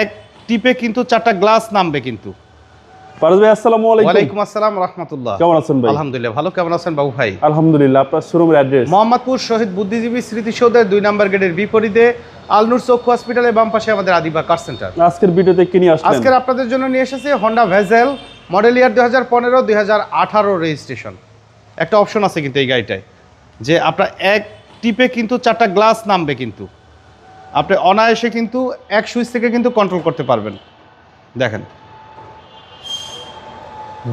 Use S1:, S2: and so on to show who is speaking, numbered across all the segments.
S1: এক টিপে কিন্তু চারটা গ্লাস নামবে কিন্তু।
S2: পারস ভাই আসসালামু আলাইকুম।
S1: ওয়ালাইকুম আসসালাম রহমতুল্লাহ।
S2: কেমন আছেন ভাই?
S1: আলহামদুলিল্লাহ ভালো। কেমন আছেন বাবু ভাই?
S2: আলহামদুলিল্লাহ আপনার শোরুমের অ্যাড্রেস?
S1: মোহাম্মদপুর শহীদ বুদ্ধিজীবী স্মৃতিসৌধের দুই নম্বর গেটের বিপরীতে আলনুর চক্ষু হসপিটালের বাম পাশে আমাদের আদিবা কার সেন্টার
S2: আজকের ভিডিওতে কি নিয়ে আসলেন?
S1: আজকের আপনাদের জন্য নিয়ে এসেছে হন্ডা ভেজেল মডেল ইয়ার দুই হাজার পনেরো দুই হাজার আঠারো রেজিস্ট্রেশন একটা অপশন আছে কিন্তু এই গাড়িটায় যে আপনার এক টিপে কিন্তু চারটা গ্লাস নামবে কিন্তু। আপনি অনায়াসে কিন্তু এক সুইচ থেকে কিন্তু কন্ট্রোল করতে পারবেন। দেখেন।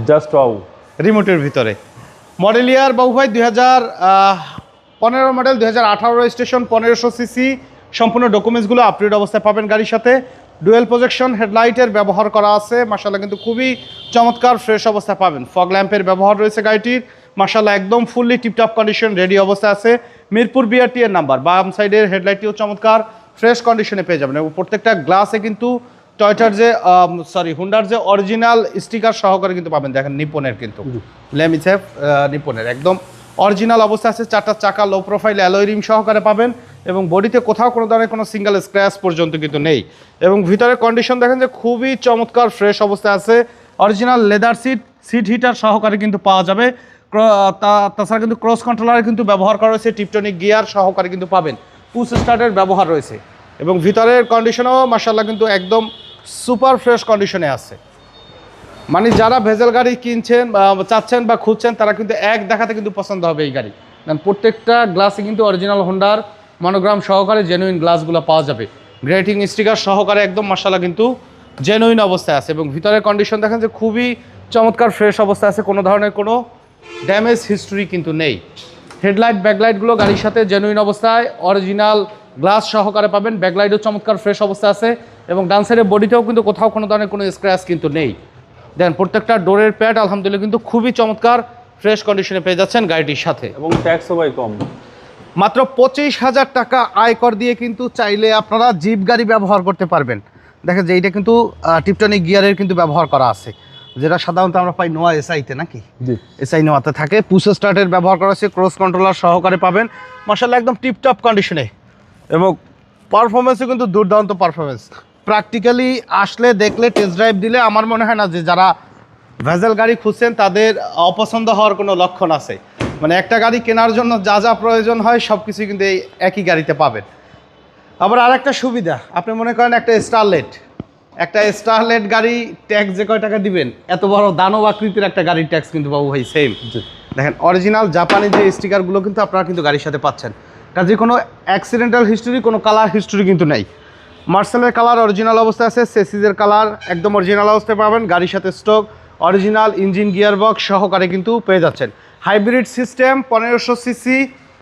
S2: জাস্ট ওয়াও
S1: রিমোটের ভিতরে। মডেল ইয়ার বাবু ভাই দুই হাজার পনেরো মডেল দুই হাজার আঠারো রেজিস্ট্রেশন পনেরোশো সিসি সম্পূর্ণ ডকুমেন্টসগুলো আপডেট অবস্থায় পাবেন গাড়ির সাথে। ডুয়েল প্রজেকশন হেডলাইটের ব্যবহার করা আছে। মার্শাল্লাহ কিন্তু খুবই চমৎকার ফ্রেশ অবস্থায় পাবেন। ফগ ল্যাম্পের ব্যবহার রয়েছে গাড়িটির। মার্শাল্লাহ একদম ফুললি টিপটপ কন্ডিশন রেডি অবস্থায় আছে। মিরপুর বিআরটি এর নাম্বার বাম সাইডের হেডলাইটটিও চমৎকার। ফ্রেশ কন্ডিশনে পেয়ে যাবেন। এবং প্রত্যেকটা গ্লাসে কিন্তু টয়টার যে সরি হুন্ডার যে অরিজিনাল স্টিকার সহকারে কিন্তু পাবেন। দেখেন নিপনের কিন্তু। লেমিসেফ নিপনের। একদম অরিজিনাল অবস্থা আছে চারটা চাকা লো প্রোফাইল অ্যালোয় রিম সহকারে পাবেন এবং বডিতে কোথাও কোনো ধরনের কোনো সিঙ্গেল স্ক্র্যাচ পর্যন্ত কিন্তু নেই। এবং ভিতরের কন্ডিশন দেখেন যে খুবই চমৎকার ফ্রেশ অবস্থায় আছে। Original leather seat seat heater সহকারে কিন্তু পাওয়া যাবে। তা- তাছাড়া কিন্তু ক্রস কন্ট্রোলার কিন্তু ব্যবহার করা হয়েছে টিপটনিক গিয়ার সহকারে কিন্তু পাবেন। পুশ স্টার্টের ব্যবহার রয়েছে। এবং ভিতরের কন্ডিশনও মার্শাল্লাহ কিন্তু একদম সুপার ফ্রেশ কন্ডিশনে আছে। মানে যারা ভেজেল গাড়ি কিনছেন বা চাচ্ছেন বা খুঁজছেন, তারা কিন্তু এক দেখাতে কিন্তু পছন্দ হবে এই গাড়ি। কারণ প্রত্যেকটা গ্লাসে কিন্তু অরিজিনাল হোন্ডার মনোগ্রাম সহকারে জেনুইন গ্লাসগুলো পাওয়া যাবে। গ্রেটিং স্টিকার সহকারে একদম মশালা কিন্তু জেনুইন অবস্থায় আছে। এবং ভিতরের কন্ডিশন দেখেন যে খুবই চমৎকার ফ্রেশ অবস্থায় আছে। কোনো ধরনের কোনো ড্যামেজ হিস্ট্রি কিন্তু নেই। হেডলাইট ব্যাকলাইটগুলো গাড়ির সাথে জেনুইন অবস্থায় অরিজিনাল গ্লাস সহকারে পাবেন। ব্যাকলাইটও চমৎকার ফ্রেশ অবস্থা আছে এবং ডান সাইডের বডিতেও কিন্তু কোথাও কোনো ধরনের কোনো স্ক্র্যাচ কিন্তু নেই। দেন প্রত্যেকটা ডোরের প্যাড আলহামদুলিল্লাহ কিন্তু খুবই চমৎকার ফ্রেশ কন্ডিশনে পেয়ে যাচ্ছেন গাড়িটির সাথে।
S2: এবং ট্যাক্সও ভাই কম।
S1: মাত্র পঁচিশ হাজার টাকা আয়কর দিয়ে কিন্তু চাইলে আপনারা জিপ গাড়ি ব্যবহার করতে পারবেন। দেখেন যে এইটা কিন্তু টিপটনিক গিয়ারের কিন্তু ব্যবহার করা আছে। যেটা সাধারণত আমরা পাই নোয়া এসআইতে নাকি? এসআই নোয়াতে থাকে। পুসো স্টার্টের ব্যবহার করা আছে ক্রস কন্ট্রোলার সহকারে পাবেন। মার্শাল্লাহ একদম টিপটপ কন্ডিশনে এবং পারফরমেন্সও কিন্তু দুর্দান্ত পারফরমেন্স প্র্যাকটিক্যালি আসলে দেখলে টেস্ট ড্রাইভ দিলে আমার মনে হয় না যে যারা ভেজেল গাড়ি খুঁজছেন তাদের অপছন্দ হওয়ার কোনো লক্ষণ আছে। মানে একটা গাড়ি কেনার জন্য যা যা প্রয়োজন হয় সব কিছু কিন্তু এই একই গাড়িতে পাবেন। আবার আরেকটা সুবিধা আপনি মনে করেন একটা স্টারলেট একটা স্টারলেট গাড়ি ট্যাক্স যে কয় টাকা দিবেন? এত বড় দানব আকৃতির একটা গাড়ির ট্যাক্স কিন্তু বাবু ভাই সেম দেখেন অরিজিনাল জাপানি যে স্টিকারগুলো কিন্তু আপনারা কিন্তু গাড়ির সাথে পাচ্ছেন। কাজে কোনো অ্যাক্সিডেন্টাল হিস্টোরি কোনো কালার হিস্টোরি কিন্তু নেই। মার্সেলের কালার অরিজিনাল অবস্থায় আছে সেসিজের কালার একদম অরিজিনাল অবস্থায় পাবেন গাড়ির সাথে stock original engine gear box সহকারে কিন্তু পেয়ে যাচ্ছেন। হাইব্রিড সিস্টেম পনেরোশো CC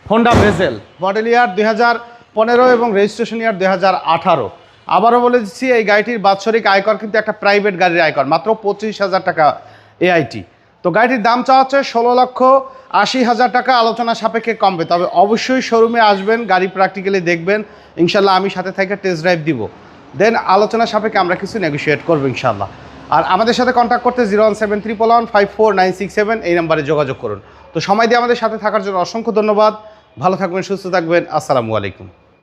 S1: Honda Vezel model year দুই হাজার পনেরো এবং রেজিস্ট্রেশন ইয়ার দুই হাজার আঠারো। আবারও বলে দিচ্ছি, এই গাড়িটির বাৎসরিক আয়কর কিন্তু একটা প্রাইভেট গাড়ির আয়কর, মাত্র পঁচিশ হাজার টাকা এআইটি তো গাড়িটির দাম চাওয়া হচ্ছে ষোলো লক্ষ আশি হাজার টাকা, আলোচনা সাপেক্ষে কমবে। তবে অবশ্যই শোরুমে আসবেন, গাড়ি প্র্যাকটিক্যালি দেখবেন, ইনশাল্লাহ আমি সাথে থেকে টেস্ট ড্রাইভ দিব। দেন আলোচনা সাপেক্ষে আমরা কিছু নেগোশিয়েট করব ইনশাল্লাহ। আর আমাদের সাথে কন্ট্যাক্ট করতে zero one seven triple one five four nine six seven এই নাম্বারে যোগাযোগ করুন। তো সময় দিয়ে আমাদের সাথে থাকার জন্য অসংখ্য ধন্যবাদ। ভালো থাকবেন, সুস্থ থাকবেন। আসসালামু আলাইকুম।